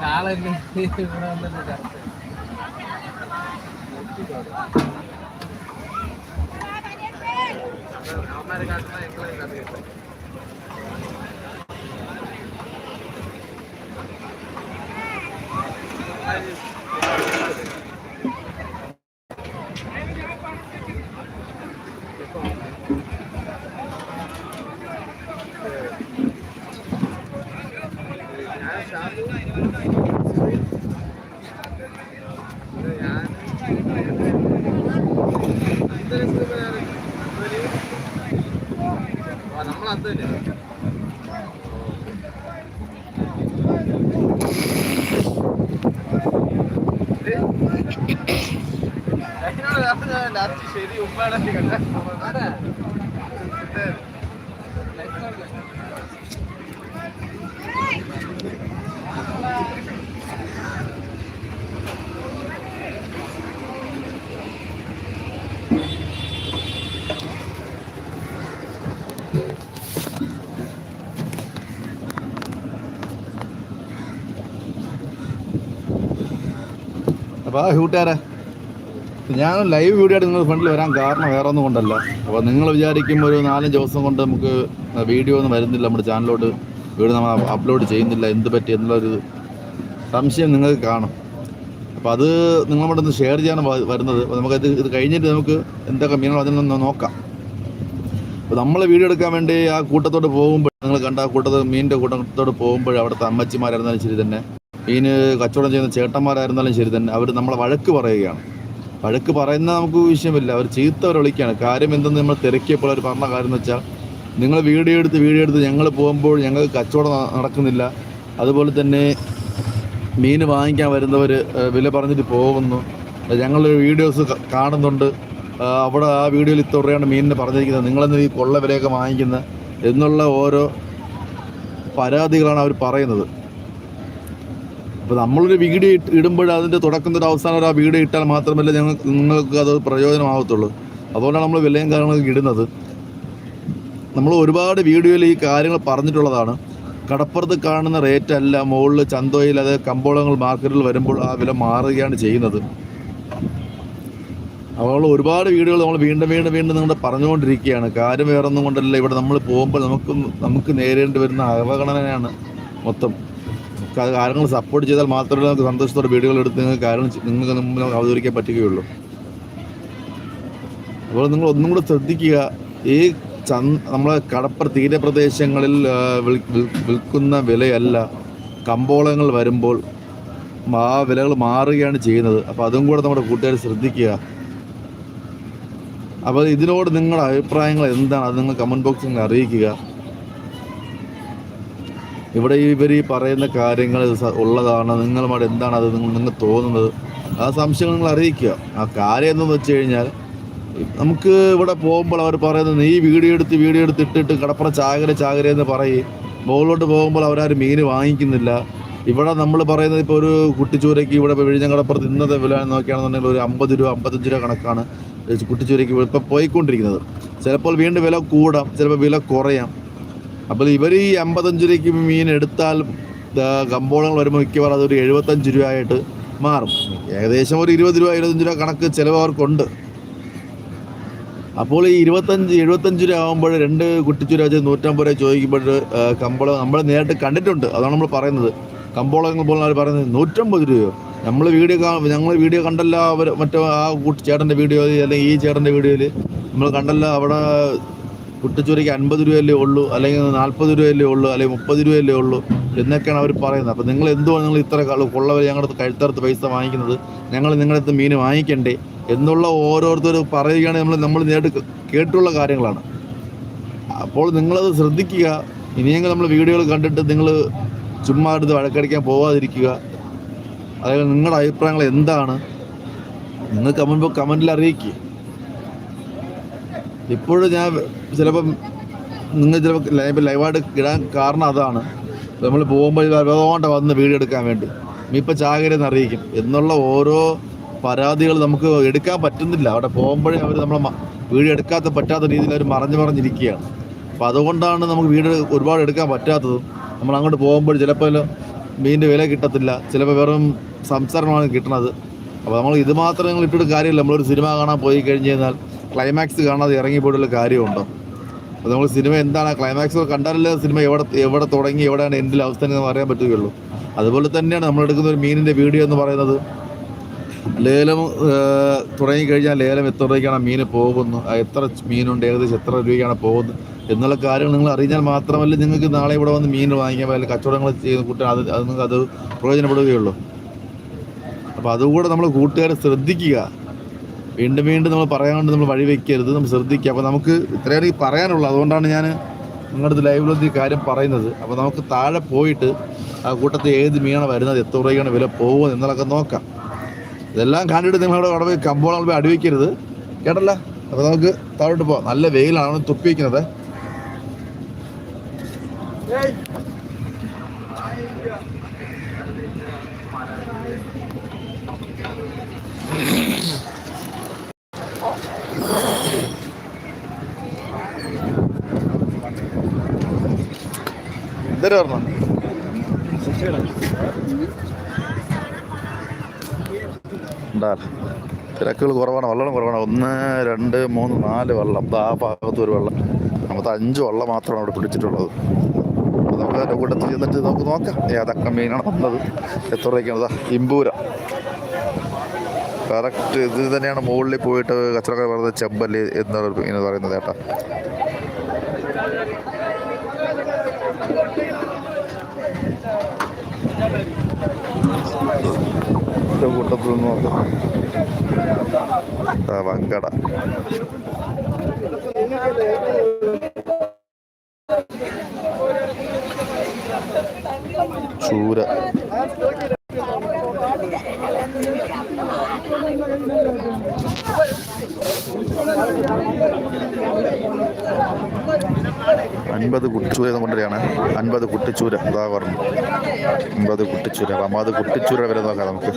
നാളെ ഇനി ഇവിടെ വന്നിട്ട് ചർച്ച അവന്മാരെ കാട്ടുന്ന ഞങ്ങളെ കഥയുണ്ട് ഞാൻ ഷാദു ഞാൻ നമ്മളത് തന്നെ ശരി ഉമ്മാടെ കണ്ട ആ കൂട്ടുകാരെ. ഞാൻ ലൈവ് വീഡിയോ ആയിട്ട് നിങ്ങൾ ഫ്രണ്ടിൽ വരാൻ കാരണം വേറെ ഒന്നും കൊണ്ടല്ല. അപ്പോൾ നിങ്ങൾ വിചാരിക്കും ഒരു നാലഞ്ച് ദിവസം കൊണ്ട് നമുക്ക് വീഡിയോ ഒന്നും വരുന്നില്ല. നമ്മുടെ ചാനലിലോട്ട് വീഡിയോ നമ്മൾ അപ്ലോഡ് ചെയ്യുന്നില്ല. എന്ത് പറ്റി എന്നുള്ളൊരു സംശയം നിങ്ങൾക്ക് കാണും. അപ്പോൾ അത് നിങ്ങളുടെ ഒന്ന് ഷെയർ ചെയ്യാൻ വരുന്നത്. നമുക്കത് ഇത് കഴിഞ്ഞിട്ട് നമുക്ക് എന്തൊക്കെ മീനുകൾ അതിൽ നിന്ന് നോക്കാം. അപ്പോൾ നമ്മൾ വീഡിയോ എടുക്കാൻ വേണ്ടി ആ കൂട്ടത്തോട് പോകുമ്പോൾ നിങ്ങൾ കണ്ട ആ കൂട്ടത്തോട് മീനിന്റെ കൂട്ടത്തോട് പോകുമ്പോൾ അവിടുത്തെ അമ്മച്ചിമാരായിരുന്നാലും ശരി തന്നെ. മീന് കച്ചവടം ചെയ്യുന്ന ചേട്ടന്മാരായിരുന്നാലും ശരി തന്നെ. അവർ നമ്മളെ വഴക്ക് പറയുകയാണ്. വഴക്ക് പറയുന്ന നമുക്ക് വിഷയമില്ല. അവർ ചീത്ത അവർ വിളിക്കുകയാണ്. കാര്യം എന്തെന്ന് നമ്മൾ തിരക്കിയപ്പോൾ അവർ പറഞ്ഞ കാര്യം എന്ന് വെച്ചാൽ നിങ്ങൾ വീഡിയോ എടുത്ത് വീഡിയോ എടുത്ത് ഞങ്ങൾ പോകുമ്പോൾ ഞങ്ങൾക്ക് കച്ചവടം നടക്കുന്നില്ല. അതുപോലെ തന്നെ മീൻ വാങ്ങിക്കാൻ വരുന്നവർ വില പറഞ്ഞിട്ട് പോകുന്നു. ഞങ്ങൾ വീഡിയോസ് കാണുന്നുണ്ട്. അവിടെ ആ വീഡിയോയിൽ ഇത്ര രൂപയാണ് മീനിന് പറഞ്ഞിരിക്കുന്നത്. നിങ്ങളെന്ന് ഈ കൊള്ള വിലയൊക്കെ വാങ്ങിക്കുന്നത് എന്നുള്ള ഓരോ പരാതികളാണ് അവർ പറയുന്നത്. അപ്പോൾ നമ്മളൊരു വീഡിയോ ഇടുമ്പോൾ അതിന്റെ തുടക്കം തൊട്ട് അവസാനം ഒരു ആ വീഡിയോ ഇട്ടാൽ മാത്രമല്ല ഞങ്ങൾ നിങ്ങൾക്ക് അത് പ്രയോജനമാകത്തുള്ളൂ അതുകൊണ്ടാണ് നമ്മൾ വിലയും കാര്യങ്ങളൊക്കെ ഇടുന്നത്. നമ്മൾ ഒരുപാട് വീഡിയോയിൽ ഈ കാര്യങ്ങൾ പറഞ്ഞിട്ടുള്ളതാണ്. കടപ്പുറത്ത് കാണുന്ന റേറ്റ് അല്ല മുകളിൽ ചന്തോയിൽ അത് കമ്പോളങ്ങൾ മാർക്കറ്റിൽ വരുമ്പോൾ ആ വില മാറുകയാണ് ചെയ്യുന്നത്. അപ്പോൾ ഒരുപാട് വീഡിയോകൾ നമ്മൾ വീണ്ടും വീണ്ടും വീണ്ടും നിങ്ങളുടെ പറഞ്ഞുകൊണ്ടിരിക്കുകയാണ്. കാര്യം വേറെ ഒന്നും കൊണ്ടല്ല. ഇവിടെ നമ്മൾ പോകുമ്പോൾ നമുക്ക് നമുക്ക് നേരിടേണ്ടി വരുന്ന അവഗണനയാണ് മൊത്തം. കാര്യങ്ങൾ സപ്പോർട്ട് ചെയ്താൽ മാത്രമേ നമുക്ക് സന്തോഷത്തോടെ വീഡിയോകൾ എടുത്ത് നിങ്ങൾക്ക് കാരണം നിങ്ങൾക്ക് മുമ്പിൽ അവതരിക്കാൻ പറ്റുകയുള്ളൂ. അതുപോലെ നിങ്ങൾ ഒന്നും കൂടെ ശ്രദ്ധിക്കുക. ഈ ചന്ത നമ്മളെ കടപ്പുറ തീരപ്രദേശങ്ങളിൽ വിൽക്കുന്ന വിലയല്ല. കമ്പോളങ്ങൾ വരുമ്പോൾ ആ വിലകൾ മാറുകയാണ് ചെയ്യുന്നത്. അപ്പോൾ അതും കൂടെ നമ്മുടെ കൂട്ടുകാർ ശ്രദ്ധിക്കുക. അപ്പോൾ ഇതിനോട് നിങ്ങളുടെ അഭിപ്രായങ്ങൾ എന്താണ്? അത് നിങ്ങൾ കമന്റ് ബോക്സിൽ അറിയിക്കുക. ഇവിടെ ഇവർ ഈ പറയുന്ന കാര്യങ്ങൾ ഉള്ളതാണ്. നിങ്ങളുമായിട്ട് എന്താണ് അത് നിങ്ങൾ നിങ്ങൾക്ക് തോന്നുന്നത്? ആ സംശയങ്ങൾ നിങ്ങൾ അറിയിക്കുക. ആ കാര്യം എന്തെന്ന് വെച്ച് കഴിഞ്ഞാൽ നമുക്ക് ഇവിടെ പോകുമ്പോൾ അവർ പറയുന്നത് നീ വീഡിയോ എടുത്ത് വീഡിയോ എടുത്ത് ഇട്ടിട്ട് കടപ്പുറ ചാകര ചാകര എന്ന് പറയും. മുകളിലോട്ട് പോകുമ്പോൾ അവരാരും മീൻ വാങ്ങിക്കുന്നില്ല. ഇവിടെ നമ്മൾ പറയുന്നത് ഇപ്പോൾ ഒരു കുട്ടിച്ചൂരയ്ക്ക് ഇവിടെ ഇപ്പോൾ വിഴിഞ്ഞം കടപ്പുറത്ത് ഇന്നത്തെ വില നോക്കുകയാണെന്നുണ്ടെങ്കിൽ ഒരു അമ്പത് രൂപ അമ്പത്തഞ്ച് രൂപ കണക്കാണ് കുട്ടിച്ചൂരയ്ക്ക് ഇപ്പോൾ പോയിക്കൊണ്ടിരിക്കുന്നത്. ചിലപ്പോൾ വീണ്ടും വില കൂടാം ചിലപ്പോൾ വില കുറയാം. അപ്പോൾ ഇവർ ഈ അമ്പത്തഞ്ച് രൂപയ്ക്ക് മീൻ എടുത്താൽ കമ്പോളങ്ങൾ വരുമ്പോൾ മിക്കവാറും അതൊരു എഴുപത്തഞ്ച് രൂപയായിട്ട് മാറും. ഏകദേശം ഒരു ഇരുപത് രൂപ ഇരുപത്തഞ്ച് രൂപ കണക്ക് ചിലവ് അവർക്കുണ്ട്. അപ്പോൾ ഈ ഇരുപത്തഞ്ച് എഴുപത്തഞ്ച് രൂപ ആകുമ്പോൾ രണ്ട് കുട്ടിച്ചുര വെച്ച് നൂറ്റമ്പത് രൂപ ചോദിക്കുമ്പോൾ കമ്പോളം നമ്മൾ നേരിട്ട് കണ്ടിട്ടുണ്ട്. അതാണ് നമ്മൾ പറയുന്നത്. കമ്പോളങ്ങൾ പോലും അവർ പറയുന്നത്? നൂറ്റമ്പത് രൂപയോ? നമ്മൾ വീഡിയോ ഞങ്ങൾ വീഡിയോ കണ്ടല്ല അവർ മറ്റേ ആ ചേട്ടന്റെ വീഡിയോയിൽ അല്ലെങ്കിൽ ഈ ചേട്ടന്റെ വീഡിയോയിൽ നമ്മൾ കണ്ടല്ല അവിടെ കുട്ടിച്ചൂരയ്ക്ക് അൻപത് രൂപയല്ലേ ഉള്ളൂ അല്ലെങ്കിൽ നാൽപ്പത് രൂപയല്ലേ ഉള്ളൂ അല്ലെങ്കിൽ മുപ്പത് രൂപയല്ലേ ഉള്ളൂ എന്നൊക്കെയാണ് അവർ പറയുന്നത്. അപ്പോൾ നിങ്ങൾ എന്തുകൊണ്ട് നിങ്ങൾ ഇത്ര കൊള്ളവർ ഞങ്ങളുടെ കഴുത്തറുത്ത് പൈസ വാങ്ങിക്കുന്നത്? ഞങ്ങൾ നിങ്ങളുടെ അടുത്ത് മീൻ വാങ്ങിക്കണ്ടേ? എന്നുള്ള ഓരോരുത്തർ പറയുകയാണ് നമ്മൾ നമ്മൾ നേരിട്ട് കേട്ടുള്ള കാര്യങ്ങളാണ്. അപ്പോൾ നിങ്ങളത് ശ്രദ്ധിക്കുക. ഇനിയെങ്കിലും നമ്മൾ വീഡിയോകൾ കണ്ടിട്ട് നിങ്ങൾ ചുമ്മാ എടുത്ത് വഴക്കടിക്കാൻ പോവാതിരിക്കുക. അതായത് നിങ്ങളുടെ അഭിപ്രായങ്ങൾ എന്താണ്? നിങ്ങൾ കമന്റ് കമന്റിൽ അറിയിക്കുക ഇപ്പോഴും ഞാൻ ചിലപ്പം നിങ്ങൾ ചിലപ്പോൾ ലൈവ് ലൈവായിട്ട് ഇടാൻ കാരണം അതാണ്. നമ്മൾ പോകുമ്പോൾ അതുകൊണ്ട് വന്ന് വീഡിയോ എടുക്കാൻ വേണ്ടി. ഇപ്പം ചാകരെന്ന് അറിയിക്കും. എന്നുള്ള ഓരോ പരാതികൾ നമുക്ക് എടുക്കാൻ പറ്റുന്നില്ല. അവിടെ പോകുമ്പോഴേ അവർ നമ്മളെ വീഡിയോ എടുക്കാത്ത പറ്റാത്ത രീതിയിൽ അവർ മറഞ്ഞു മറഞ്ഞിരിക്കുകയാണ്. അപ്പം അതുകൊണ്ടാണ് നമുക്ക് വീഡിയോ ഒരുപാട് എടുക്കാൻ പറ്റാത്തതും. നമ്മൾ അങ്ങോട്ട് പോകുമ്പോൾ ചിലപ്പോൾ മീനിന്റെ വില കിട്ടത്തില്ല. ചിലപ്പോൾ വെറും സംസാരമാണ് കിട്ടണത്. അപ്പോൾ നമ്മൾ ഇത് മാത്രം നിങ്ങൾ ഇട്ടിട്ട് കാര്യമില്ല. നമ്മളൊരു സിനിമ കാണാൻ പോയി കഴിഞ്ഞ് കഴിഞ്ഞാൽ ക്ലൈമാക്സ് കാണാതെ ഇറങ്ങി പോയിട്ടുള്ള കാര്യമുണ്ടോ? അത് നമ്മൾ സിനിമ എന്താണ്? ക്ലൈമാക്സ് കണ്ടാലല്ലേ സിനിമ എവിടെ എവിടെ തുടങ്ങി എവിടെയാണ് എൻഡിൽ അവസ്ഥ എന്ന് പറയാൻ പറ്റുകയുള്ളൂ. അതുപോലെ തന്നെയാണ് നമ്മൾ എടുക്കുന്ന ഒരു മീനിന്റെ വീഡിയോ എന്ന് പറയുന്നത്. ലേലം തുടങ്ങിക്കഴിഞ്ഞാൽ ലേലം എത്ര രൂപയ്ക്കാണ് മീൻ പോകുന്നു എത്ര മീനുണ്ട്? ഏകദേശം എത്ര രൂപയ്ക്കാണ് പോകുന്നത്? എന്നുള്ള കാര്യങ്ങൾ നിങ്ങൾ അറിഞ്ഞാൽ മാത്രമല്ല നിങ്ങൾക്ക് നാളെ ഇവിടെ വന്ന് മീൻ വാങ്ങിക്കാൻ അല്ലെങ്കിൽ കച്ചവടങ്ങൾ ചെയ്യുന്ന കൂട്ടാൻ അത് അത് നിങ്ങൾക്ക് അത് പ്രയോജനപ്പെടുകയുള്ളൂ. അപ്പോൾ അതുകൂടെ നമ്മൾ കൂട്ടുകാരെ ശ്രദ്ധിക്കുക. വീണ്ടും വീണ്ടും നമ്മൾ പറയാൻ കൊണ്ട് നമ്മൾ വഴി വയ്ക്കരുത് നമ്മൾ ശ്രദ്ധിക്കുക. അപ്പോൾ നമുക്ക് ഇത്രയേറെ ഈ പറയാനുള്ളത് അതുകൊണ്ടാണ് ഞാൻ നിങ്ങളുടെ ഈ കാര്യം പറയുന്നത്. അപ്പോൾ നമുക്ക് താഴെ പോയിട്ട് ആ കൂട്ടത്തിൽ ഏത് മീനാണ് വരുന്നത് എത്ര രൂപയ്ക്കാണ് വില പോകുന്നത് എന്നുള്ളതൊക്കെ നോക്കാം. ഇതെല്ലാം കണ്ടിട്ട് നിങ്ങളുടെ അവിടെ പോയി കമ്പോളം പോയി അടിവയ്ക്കരുത് കേട്ടല്ല? അപ്പോൾ നമുക്ക് താഴോട്ട് പോവാം. നല്ല വെയിലാണ് തുപ്പി വയ്ക്കുന്നത് പറഞ്ഞു ഉണ്ടാവില്ല തിരക്കുകൾ കുറവാണ് വെള്ളം കുറവാണ്. ഒന്ന് രണ്ട് മൂന്ന് നാല് വെള്ളം. ആ ഭാഗത്ത് ഒരു വെള്ളം. നമുക്ക് അഞ്ച് വെള്ളം മാത്രമാണ് അവിടെ പിടിച്ചിട്ടുള്ളത്. നമുക്ക് അതിന്റെ കൂട്ടത്തിൽ ചെന്നിട്ട് നമുക്ക് നോക്കാം. ഏതൊക്കെ മീനാണ് വന്നത്. എത്ര രൂപയ്ക്കാണ്? ഇമ്പൂര. കറക്റ്റ് ഇത് തന്നെയാണ് മുകളിൽ പോയിട്ട് കച്ചവടക്കാർ പറയുന്നത് എന്നൊരു മീൻ പറയുന്നത് കേട്ടോ. ഇതിന്റെ കൂട്ടത്തിൽ നിന്ന് നോക്കാം വങ്കട. ചൂര. അൻപത് കുട്ടിച്ചൂര കൊണ്ടുവരികയാണ്. അൻപത് കുട്ടിച്ചൂര. ഇതാ പറഞ്ഞു. അൻപത് കുട്ടിച്ചൂര. അമ്പത് കുട്ടിച്ചൂര വരെ നോക്കാം നമുക്ക്.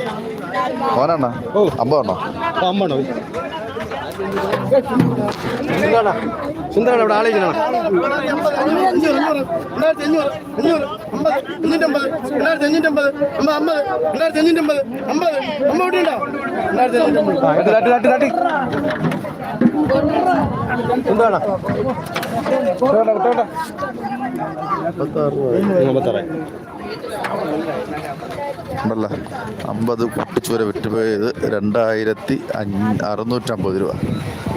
ഓനാണോ അമ്പതാണോ? അമ്മണോ സുന്ദരാണ് സുന്ദരാണ് ഇവിടെ ആലോചിക്കണം രണ്ടായിരത്തി അഞ്ഞൂറ് അഞ്ഞൂറ് അമ്പത് അഞ്ഞൂറ്റമ്പത് രണ്ടായിരത്തി അഞ്ഞൂറ്റമ്പത് അമ്പത് അമ്പത് രണ്ടായിരത്തി അഞ്ഞൂറ്റമ്പത് അമ്പത് അമ്പത് ഇവിടെ ഉണ്ടോ രണ്ടായിരത്തി അഞ്ഞൂറ്റമ്പത് അമ്പത്താറ്. ഉണ്ടല്ലോ. അമ്പത് കുട്ടിച്ചൂര വിറ്റുപോയത് രണ്ടായിരത്തി അറുന്നൂറ്റമ്പത് രൂപ.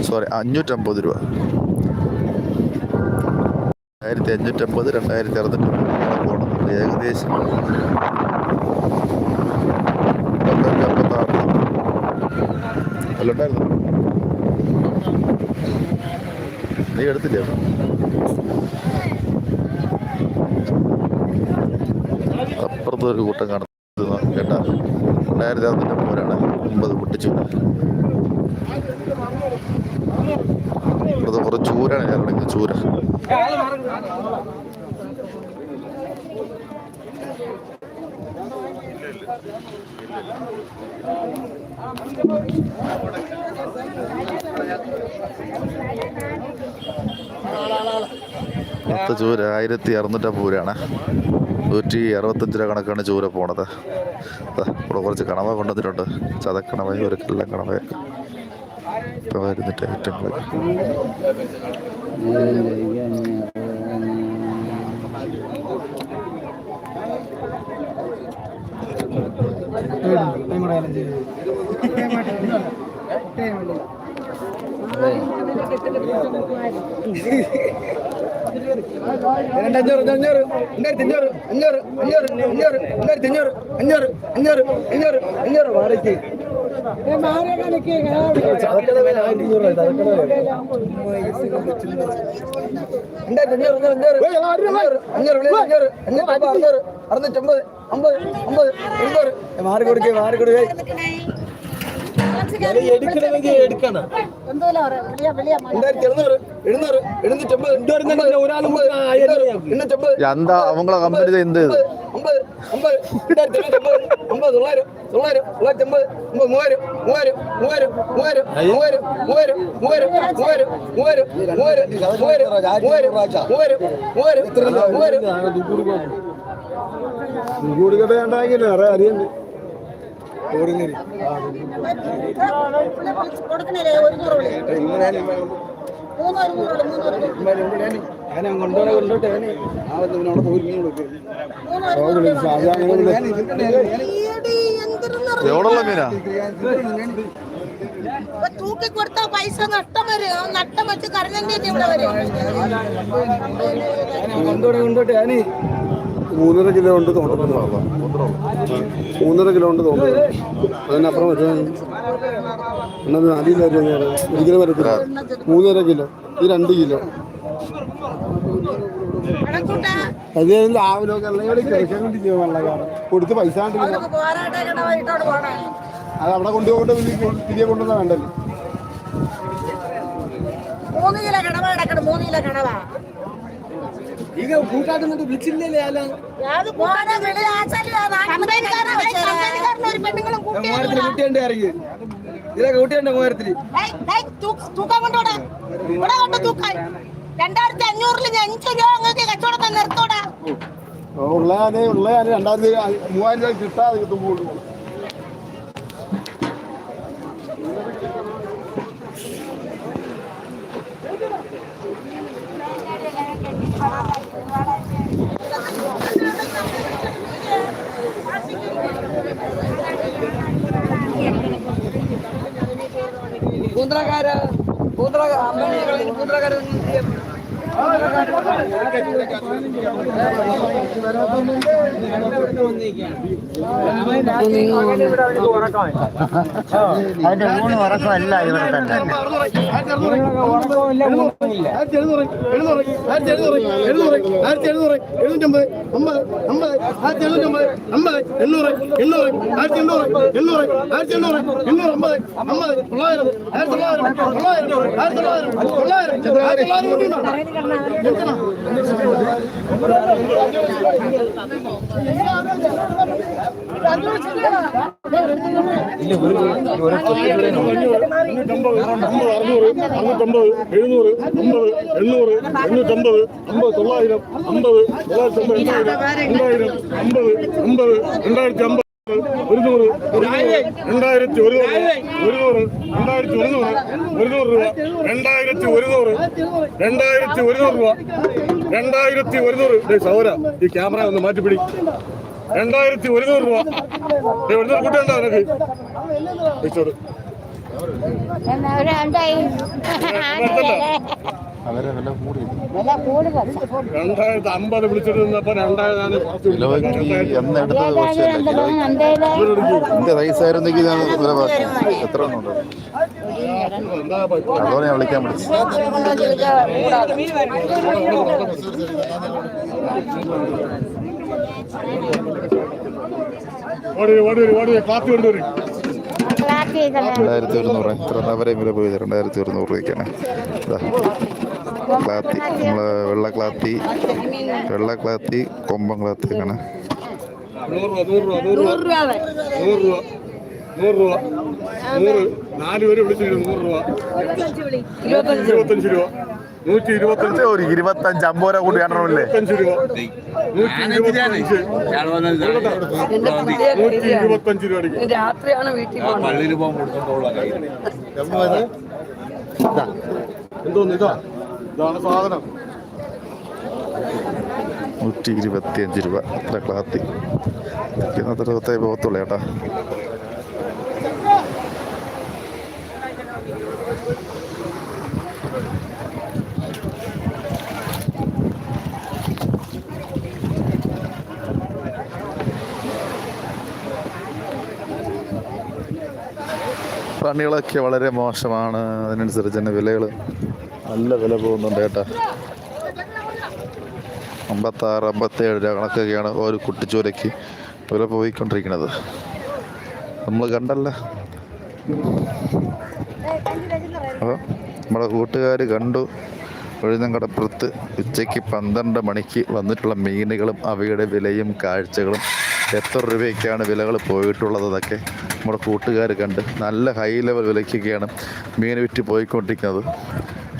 സോറി അഞ്ഞൂറ്റമ്പത് രൂപ. രണ്ടായിരത്തി അഞ്ഞൂറ്റമ്പത് രണ്ടായിരത്തി അറുന്നൂറ്റമ്പത് പോകണം ഏകദേശം. നീ എടുത്തില്ലേ അപ്പുറത്ത് ഒരു കൂട്ടം കാണുന്നു കേട്ട. രണ്ടായിരത്തി അറുന്നൂറ്റി പോരാണ്. ഒമ്പത് പൊട്ടിച്ചു അപ്പുറത്ത് കുറച്ച് ചൂരാണ് ഞാൻ വിളിക്കുന്നത് ചൂര. മൊത്ത ചൂര ആയിരത്തി അറുന്നൂറ്റമ്പത് പൂരാണ് നൂറ്റി അറുപത്തഞ്ച് രൂപ കണക്കാണ് ചൂര പോണത്. ഇവിടെ കുറച്ച് കണവ കൊണ്ടുവന്നിട്ടുണ്ട്. ചതക്കണവ ഒരു കല്ല ഇപ്പൊ വരുന്നിട്ട് ഐറ്റങ്ങളൊക്കെ അറുന്നൂറ്റമ്പത് അമ്പത് അമ്പത് മാറി കൊടുക്കേ മാറി കൊടുക്കേ എടുക്കണമെങ്കിൽ എടുക്കണം എന്താ അവങ്ങളെ കമ്പനി എന്ത് കൂടി ഞാൻ കൊണ്ടോടെ കൊണ്ടോട്ടെ പോയി മീൻ ഈയടി എന്തിരുന്ന് എവിടെയുള്ള മീനാ തൂക്കി കൊടുത്ത പൈസ നഷ്ടം വരും നട്ടം വെച്ച് കരഞ്ഞെങ്കിൽ ഇവിടെ വരും കൊണ്ടോടെ കൊണ്ടോട്ടെ ഞാൻ മൂന്നര കിലോ ഉണ്ട് തോന്നുന്നു മൂന്നര കിലോ ഉണ്ട് തോന്നുന്നു അതിനപ്പുറം വെച്ചാൽ എന്നത് നാല് കിലോ ഒരിക്കലും വരത്തില്ല. മൂന്നര കിലോ. ഇത് രണ്ട് കിലോ. അത് രാവിലെ കൊടുത്ത് പൈസ അത് അവിടെ കൊണ്ടുപോയിട്ട് തിരികെ കൊണ്ടുവന്നാ വേണ്ടല്ലോ. മൂന്ന് കിലോ കിടവ കിടക്കണം മൂന്ന് കിലോ കിടവ ಈಗ കൂട്ടാക്കുന്നുണ്ട് വിളിച്ചില്ലേ അല്ല കൂട്ടിയാ കൂട്ടിയുണ്ട് ഇറങ്ങി ഇതിലൊക്കെ കൂട്ടിയുണ്ട് മൂവായിരത്തിന് തൂക്കം കൊണ്ടോടെ ഇവിടെ കൊണ്ട് തൂക്കായി രണ്ടായിരത്തി അഞ്ഞൂറിൽ അഞ്ച് രൂപ നിങ്ങൾക്ക് കച്ചവടം നിർത്തോടാ. ഉള്ളയാനെ ഉള്ളയാനെ രണ്ടായിരത്തി മൂവായിരം രൂപ കിട്ടാതെ കിട്ടുമ്പോൾ കൂന്തളക്കാര കൂന്തള കൂന്തളക്കാര അതിന്റെ ഊണ് ഉറക്കമല്ല ഇവിടെ തന്നെ ആയിരത്തി എഴുന്നൂറ് ആയിരത്തി എഴുന്നൂറ് എഴുന്നൂറ് ആയിരത്തി എഴുന്നൂറ് എഴുന്നൂറ്റമ്പത് അമ്പത് അമ്പത് ആയിരത്തി എഴുന്നൂറ്റമ്പത് അമ്പത് എണ്ണൂറ് എണ്ണൂറ് ആയിരത്തി എണ്ണൂറ് എണ്ണൂറ് ആയിരത്തി എണ്ണൂറ് എണ്ണൂറ് അമ്പത് അമ്പത് തൊള്ളായിരം ആയിരത്തി തൊള്ളായിരം തൊള്ളായിരം ആയിരത്തി തൊള്ളായിരം തൊള്ളായിരം ആയിരത്തി തൊള്ളായിരം കൊണ്ടുണ്ടോ അറുന്നൂറ്റമ്പത് എഴുന്നൂറ് അമ്പത് എണ്ണൂറ് എണ്ണൂറ്റമ്പത് അമ്പത് തൊള്ളായിരം അമ്പത് തൊള്ളായിരത്തി അമ്പത് രണ്ടായിരം അമ്പത് അമ്പത് രണ്ടായിരത്തി അമ്പത് ഒരുന്നൂറ് രണ്ടായിരത്തി ഒരുന്നൂറ് ഒരുന്നൂറ് രണ്ടായിരത്തി ഒരുന്നൂറ് ഒരുന്നൂറ് രൂപ. രണ്ടായിരത്തി ഒരുന്നൂറ് രണ്ടായിരത്തി ഒരുന്നൂറ് രൂപ. രണ്ടായിരത്തി ഒരുന്നൂറ് സൗര ഈ ക്യാമറ ഒന്ന് മാറ്റിപ്പിടി രണ്ടായിരത്തി ഒരുന്നൂറ് രൂപ. ഒരുന്നൂറ് കൂട്ടണ്ട നിനക്ക്? വെച്ചോട് അവരെ വില കൂടി രണ്ടായിരത്തി അമ്പത് കിലോയ്ക്ക് എന്ന് എടുത്തത് ഞാൻ വില. പറഞ്ഞു എത്ര ഉണ്ട്? ഞാൻ വിളിക്കാൻ വിളിച്ചു. ഓടി ഓടി ഓടി കാപ്പി കൊണ്ടുവരും രണ്ടായിരത്തി ഒരുന്നൂറ്. എത്ര? അവരെയും വില പോയത് രണ്ടായിരത്തി ഒരുന്നൂറ് രൂപയ്ക്കാണ്. ക്ലാത്തി. നമ്മളെ വെള്ള ക്ലാത്തി വെള്ള ക്ലാത്തി കൊമ്പൻ ക്ലാത്തിയൊക്കെയാണ് അങ്ങനെ നൂറ് രൂപ നൂറ് രൂപ നാല് പേര് നൂറ് ഇരുപത്തഞ്ച് രൂപ നൂറ്റി ഇരുപത്തഞ്ച് ഒരു ഇരുപത്തഞ്ച് അമ്പോര കൂടി കാണണമല്ലേ നൂറ്റി ഇരുപത്തഞ്ച് രാത്രിയാണ് വീട്ടിൽ എന്തോന്ന് ഇതാ? ഇതാണ് സാധനം. നൂറ്റി ഇരുപത്തി അഞ്ച് രൂപ. അത്ര ക്ലാത്തി ഇരുപത്തേ പോകത്തുള്ളൂ ചേട്ടാ പണികളൊക്കെ വളരെ മോശമാണ്. അതിനനുസരിച്ച് തന്നെ വിലകൾ നല്ല വില പോകുന്നുണ്ട് കേട്ടോ. അമ്പത്താറ് അമ്പത്തേഴ് രൂപ കണക്കൊക്കെയാണ് ഒരു കുട്ടിച്ചൂരയ്ക്ക് വില പോയിക്കൊണ്ടിരിക്കുന്നത്. നമ്മൾ കണ്ടല്ല. അപ്പോൾ നമ്മുടെ കൂട്ടുകാർ കണ്ടു. ഒഴുന്നങ്കടപ്പുറത്ത് ഉച്ചയ്ക്ക് പന്ത്രണ്ട് മണിക്ക് വന്നിട്ടുള്ള മീനുകളും അവയുടെ വിലയും കാഴ്ചകളും എത്ര രൂപയൊക്കെയാണ് വിലകൾ പോയിട്ടുള്ളതൊക്കെ നമ്മുടെ കൂട്ടുകാർ കണ്ട് നല്ല ഹൈ ലെവൽ വിലയ്ക്കൊക്കെയാണ് മീൻ വിറ്റ് പോയിക്കൊണ്ടിരിക്കുന്നത്.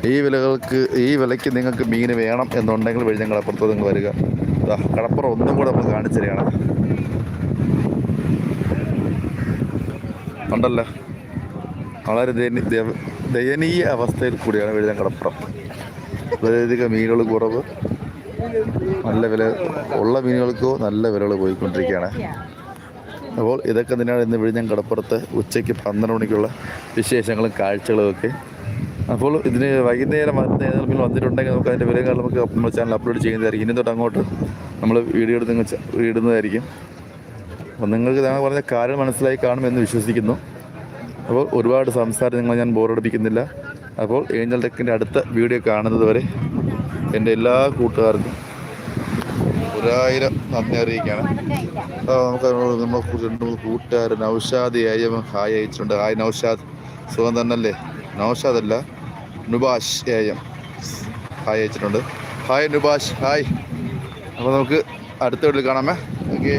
ഈ വിലകൾക്ക് ഈ വിലയ്ക്ക് നിങ്ങൾക്ക് മീൻ വേണം എന്നുണ്ടെങ്കിൽ വഴി ഞങ്ങൾ അപ്പുറത്ത് നിങ്ങൾ വരിക. കടപ്പുറം ഒന്നും കൂടെ നമ്മൾ കാണിച്ചു തരികയാണ്. ഉണ്ടല്ലോ. വളരെ ദയനി- ദയനീയ അവസ്ഥയിൽ കൂടിയാണ് വിഴിഞ്ഞം കടപ്പുറം. വളരെയധികം മീനുകൾ കുറവ്. നല്ല വില ഉള്ള മീനുകൾക്കോ നല്ല വിലകൾ പോയിക്കൊണ്ടിരിക്കുകയാണ്. അപ്പോൾ ഇതൊക്കെ തന്നെയാണ് ഇന്ന് വിഴിഞ്ഞം കടപ്പുറത്ത് ഉച്ചയ്ക്ക് പന്ത്രണ്ട് മണിക്കുള്ള വിശേഷങ്ങളും കാഴ്ചകളും ഒക്കെ. അപ്പോൾ ഇതിന് വൈകുന്നേരം ഏതെങ്കിലും വന്നിട്ടുണ്ടെങ്കിൽ നമുക്ക് അതിന്റെ വിലകൾ നമുക്ക് നമ്മുടെ ചാനൽ അപ്ലോഡ് ചെയ്യുന്നതായിരിക്കും. ഇനി അങ്ങോട്ട് നമ്മൾ വീഡിയോ എടുത്ത് ഇടുന്നതായിരിക്കും. അപ്പോൾ നിങ്ങൾക്ക് ഞാൻ പറഞ്ഞ കാര്യം മനസ്സിലായി കാണുമെന്ന് വിശ്വസിക്കുന്നു. അപ്പോൾ ഒരുപാട് സംസാരം നിങ്ങളെ ഞാൻ ബോറടിപ്പിക്കുന്നില്ല. അപ്പോൾ ഏഞ്ചൽ ടെക്കിന്റെ അടുത്ത വീഡിയോ കാണുന്നത് വരെ എന്റെ എല്ലാ കൂട്ടുകാർക്കും ഒരായിരം നന്ദി അറിയിക്കുകയാണ്. നമുക്ക് നമ്മളെ രണ്ട് മൂന്ന് കൂട്ടുകാർ നൗഷാദ് ഏയം ഹായ് അയച്ചിട്ടുണ്ട്. ഹായ് നൗഷാദ്. സുഖം തന്നല്ലേ നൗഷാദ് അല്ല നുബാഷ് ഏയം ഹായ് അയച്ചിട്ടുണ്ട്. Hi Nubash hi. അപ്പോൾ നമുക്ക് അടുത്ത വീട്ടിൽ കാണാമേ ഓക്കെ.